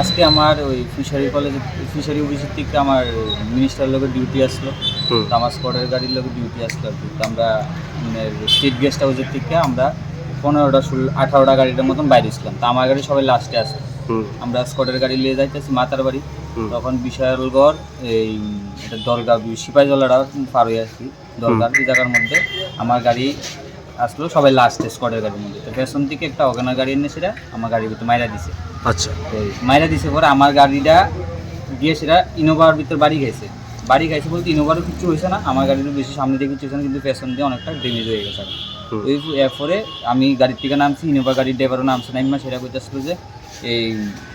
কালকে আমার ওই ফিশারি কলেজ ফিশারি অফিসের থেকে আমার মিনিস্টার লোকের ডিউটি আসলো। তো আমার স্কোয়াডের গাড়ির লোকের ডিউটি আসলো আর কি। তো আমরা স্টেট গেস্ট হাউসের থেকে আমরা পনেরোটা ষোলো আঠারোটা গাড়িটার মতন বাইরে ছিলাম। তো আমার গাড়ি সবাই লাস্টে আসলো। আমরা স্কোয়াডের গাড়ি নিয়ে যাইতেছি মাতার বাড়ি। তখন বিশালগড় এই এটা দরগা সিপাহীজলাটা পার হয়ে আসছি দরগার এই জায়গার মধ্যে আমার গাড়ি আসলো সবাই লাস্ট স্কোয়াডের গাড়ির মধ্যে। তো পেছন থেকে একটা অগানা গাড়ি এনে সেটা আমার গাড়ির ভিতরে মাইরা দিছে। আচ্ছা। মাইরা দিছে পরে আমার গাড়িটা গিয়ে সেটা ইনোভার ভিতর বাড়ি গেছে বাড়ি গেছে বলতে ইনোভারও কিছু হয়েছে না আমার গাড়িরও বেশি সামনে দিয়ে কিছু হয়েছে না কিন্তু পেছন দিয়ে অনেকটা ড্যামেজ হয়ে গেছে ওই এরপরে আমি গাড়ির থেকে নামছি ইনোভা গাড়ির ড্রাইভারও নামছে নাইমা সেটা কইতেছিল যে এই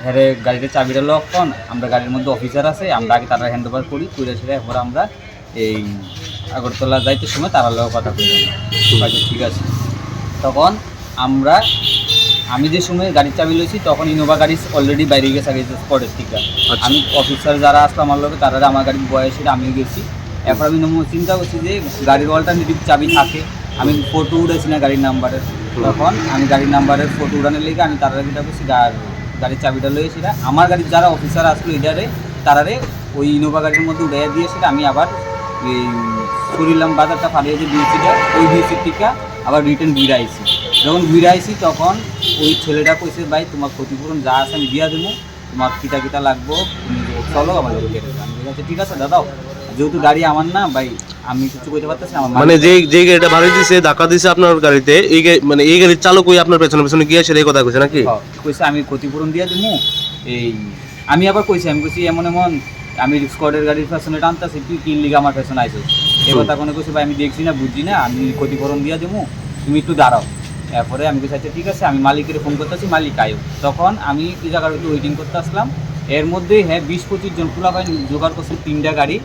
হ্যারে গাড়িতে চাবিটা লক কন আমরা গাড়ির মধ্যে অফিসার আছে আমরা আগে তারা হ্যান্ড ওভার করি করে সেটা এরপর আমরা এই আগরতলা যাইতে সময় তারা লোক কথা কইলাম আচ্ছা ঠিক আছে। তখন আমরা আমি যে সময় গাড়ির চাবি লইছি তখন ইনোভা গাড়ি অলরেডি বাইরে গেছে আগে স্পটের থেকে আচ্ছা। আমি অফিসার যারা আসলো আমার লোকে তারা আমার গাড়ির বয়সে আমিও গেছি। এরপর আমি চিন্তা করছি যে গাড়ির অল্টারনেটিভ চাবি থাকে। আমি ফটো উঠেছি না গাড়ির নাম্বারের তখন আমি গাড়ির নাম্বারের ফটো উড়ানোর লেগে আমি তারা যেটা করছি গাড়ির চাবিটা লইয়েছি না আমার গাড়ির যারা অফিসার আসলো এটারে তারারে ওই ইনোভা গাড়ির মধ্যে উড়াইয়া দিয়েছিল আমি আবার সুরিলাম বাজারটা ফালিয়ে যে বিউসিটা ওই বিউসির টিকা আবার রিটার্ন ঘুরে যখন ঘুরে তখন ওই ছেলেটা কইছে ভাই তোমার ক্ষতিপূরণ যা আছে আমি দিয়া দেবো তোমার কিটা কিটা লাগবো তুমি চলো আমার কেটে আমি ঠিক আছে দাদাও যেহেতু গাড়ি আমার না ভাই আমি কিছু কইতে পারতেছি আমার মানে যে যে গাড়িটা ভাড়া দিছে ধাক্কা দিছে আপনার গাড়িতে এই মানে এই গাড়ির চালক ওই আপনার পেছনে পেছনে গিয়ে সেটাই কথা কইছে নাকি? কইছে আমি ক্ষতিপূরণ দিয়ে দেবো এই আমি আবার কইছি আমি কইছি এমন এমন আমি স্কোয়াডের গাড়ির পেছনে টানতেছি তুই কিন লিগে আমার পেছনে আইছিস। এ কথা কোনো কইছি ভাই আমি দেখছি না বুঝছি না আমি ক্ষতিপূরণ দিয়ে দেবো তুমি একটু দাঁড়াও। এরপরে আমি কইছি আচ্ছা ঠিক আছে আমি মালিকের ফোন করতেছি মালিক আয়ো তখন আমি এই জায়গার একটু ওয়েটিং করতে আসলাম। এর মধ্যেই হ্যাঁ বিশ পঁচিশ জন খোলা ভাই জোগাড় করছে তিনটা গাড়ি।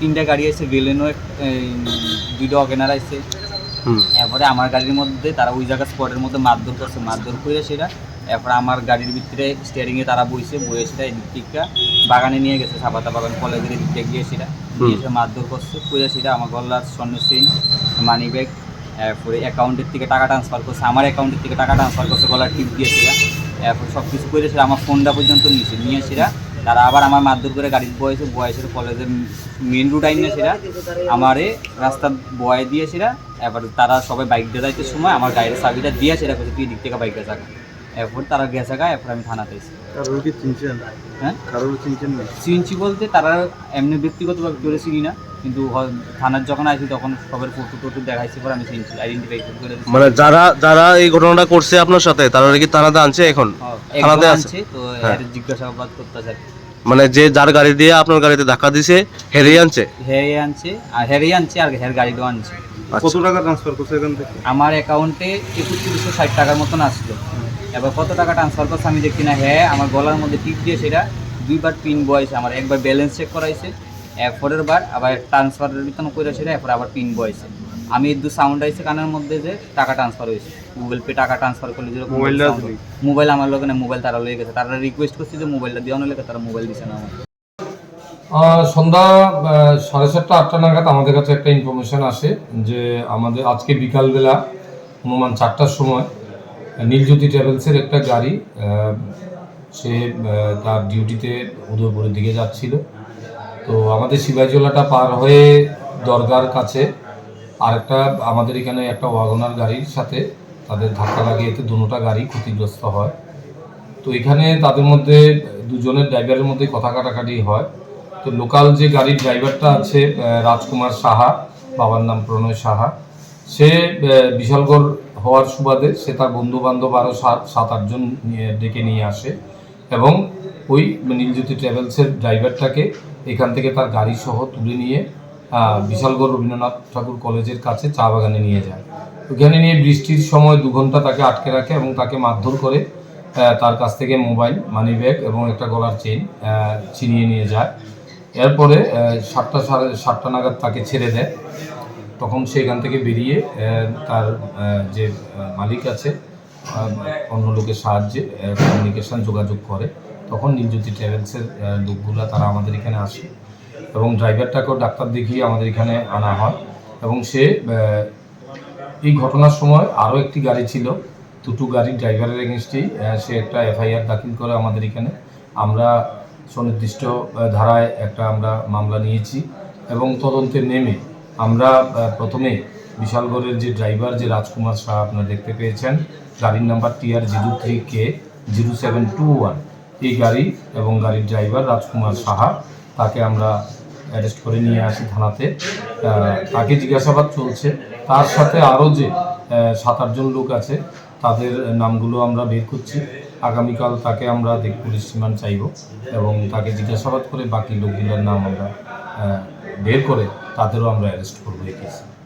তিনটা গাড়ি আছে বেলেনো দুইটা অগেনার আছে। এরপরে আমার গাড়ির মধ্যে তারা ওই জায়গা স্পটের মধ্যে মারধর করছে মারধর করে সেটা এরপরে আমার গাড়ির ভিতরে স্টিয়ারিংয়ে তারা বইছে বয়ে সেটা এদিক থেকে বাগানে নিয়ে গেছে সাবাতা বাগান কলেজের এদিক থেকে গিয়ে সেটা নিয়ে এসে মারধর করছে করে সেটা আমার গলার স্বর্ণের চেইন মানি ব্যাগ এরপরে অ্যাকাউন্টের থেকে টাকা ট্রান্সফার করছে আমার অ্যাকাউন্টের থেকে টাকা ট্রান্সফার করছে গলার টিপ দিয়ে সেটা। এরপর সব কিছু করে সেটা আমার ফোনটা পর্যন্ত নিয়েছে নিয়ে সেটা তারা আবার আমার মারধর করে গাড়ির বয়েছে বয়সের কলেজের মেন রুট আইনে সেটা আমারে রাস্তা বয়ে দিয়ে সেটা এবার তারা সবাই বাইক দিয়ে যাইতে সময় আমার গাড়ির চাবিটা দিয়ে সেটা তুই দিক থেকে বাইকটা চাকা এরপর তারা গেছে গা এরপর আমি থানাতে এসেছি। চিনছেন? হ্যাঁ? কারোর চিনছেন না? চিনছি বলতে তারা এমনি ব্যক্তিগতভাবে করে চিনি না কিন্তু থানার যখন আসি তখন সবার ফটো টটো দেখাইছি পর আমি চিনছি আইডেন্টিফাই করে মানে যারা যারা এই ঘটনাটা করছে আপনার সাথে তারা কি থানাতে আনছে এখন? হ্যাঁ, থানাতে আছে? তো হ্যাঁ। এর জিজ্ঞাসাবাদ করতেছে। মানে যে যার গাড়ি দিয়ে আপনার গাড়িতে ধাক্কা দিছে হেরে আনছে? হ্যাঁ আনছে আর হ্যারেই আনছে আর হ্যার গাড়িটাও আনছে। কত আচ্ছা টাকা ট্রান্সফার করছে এখান থেকে? আমার অ্যাকাউন্টে একত্রিশশো ষাট টাকার মতন আসলো। এবার কত টাকা ট্রান্সফার করছে আমি দেখি না। হ্যাঁ আমার গলার মধ্যে টিপ দিয়ে সেটা দুইবার পিন বয়েছে আমার একবার ব্যালেন্স চেক করাইছে। এরপরের বার আবার ট্রান্সফারের বিতন করে সেটা এরপর আবার পিন বয়েছে আমি দু সাউন্ড আইছে কানের মধ্যে যে টাকা ট্রান্সফার হয়েছে। গুগল পে টাকা ট্রান্সফার করলে যেরকম মোবাইলটা মোবাইল আমার লোক না মোবাইল তারা লয়ে গেছে। তারা রিকোয়েস্ট করছে যে মোবাইলটা দেওয়ানো লেগে তারা মোবাইল দিছে না আমার সন্ধ্যা সাড়ে সাতটা আটটা নাগাদ আমাদের কাছে একটা ইনফরমেশন আসে যে আমাদের আজকে বিকালবেলা অনুমান চারটার সময় নীলজ্যোতি ট্রাভেলসের একটা গাড়ি সে তার ডিউটিতে উদয়পুরের দিকে যাচ্ছিল। তো আমাদের সিবাইজোলাটা পার হয়ে দরগার কাছে আর একটা আমাদের এখানে একটা ওয়াগনার গাড়ির সাথে তাদের ধাক্কা লাগিয়ে এতে দুটোটা গাড়ি ক্ষতিগ্রস্ত হয়। তো এখানে তাদের মধ্যে দুজনের ড্রাইভারের মধ্যে কথা কাটাকাটি হয়। তো লোকাল যে গাড়ির ড্রাইভারটা আছে রাজকুমার সাহা, বাবার নাম প্রণয় সাহা, সে বিশালগড় হওয়ার সুবাদে সে তার বন্ধু বান্ধব আরও সাত সাত আটজন নিয়ে- ডেকে নিয়ে আসে এবং ওই নীলজ্যোতি ট্রাভেলসের ড্রাইভারটাকে এখান থেকে তার গাড়ি সহ তুলে নিয়ে বিশালগড় রবীন্দ্রনাথ ঠাকুর কলেজের কাছে চা বাগানে নিয়ে যায়। ওখানে নিয়ে বৃষ্টির সময় দু ঘণ্টা তাকে আটকে রাখে এবং তাকে মারধর করে তার কাছ থেকে মোবাইল, মানি ব্যাগ এবং একটা গলার চেন ছিনিয়ে নিয়ে যায়। এরপরে সাতটা সাড়ে, সাতটা নাগাদ তাকে ছেড়ে দেয়। তখন সেখান থেকে বেরিয়ে তার যে মালিক আছে অন্য লোকের সাহায্যে কমিউনিকেশন যোগাযোগ করে। তখন নীলজ্যোতি ট্রাভেলসের লোকগুলা তারা আমাদের এখানে আসে এবং ড্রাইভারটাকেও ডাক্তার দেখিয়ে আমাদের এখানে আনা হয় এবং সে এই ঘটনার সময় আরও একটি গাড়ি ছিল, দুটো গাড়ির ড্রাইভারের এগেনস্টেই সে একটা এফআইআর দাখিল করে আমাদের এখানে। আমরা সুনির্দিষ্ট ধারায় একটা আমরা মামলা নিয়েছি এবং তদন্তে নেমে আমরা প্রথমে বিশালগড়ের যে ড্রাইভার যে রাজকুমার শাহ আপনারা দেখতে পেয়েছেন, গাড়ির number TR zero three K zero seven two one. এই গাড়ি এবং গাড়ির ড্রাইভার রাজকুমার সাহা, তাকে আমরা অ্যারেস্ট করে নিয়ে আসি থানাতে। তাকে জিজ্ঞাসাবাদ চলছে। তার সাথে আরও যে সাত আটজন লোক আছে, তাদের নামগুলো আমরা বের করছি। আগামীকাল তাকে আমরা পুলিশ রিমান্ড চাইব এবং তাকে জিজ্ঞাসাবাদ করে বাকি লোকগুলোর নাম আমরা বের করে তাদেরও আমরা অ্যারেস্ট করব এই কেসে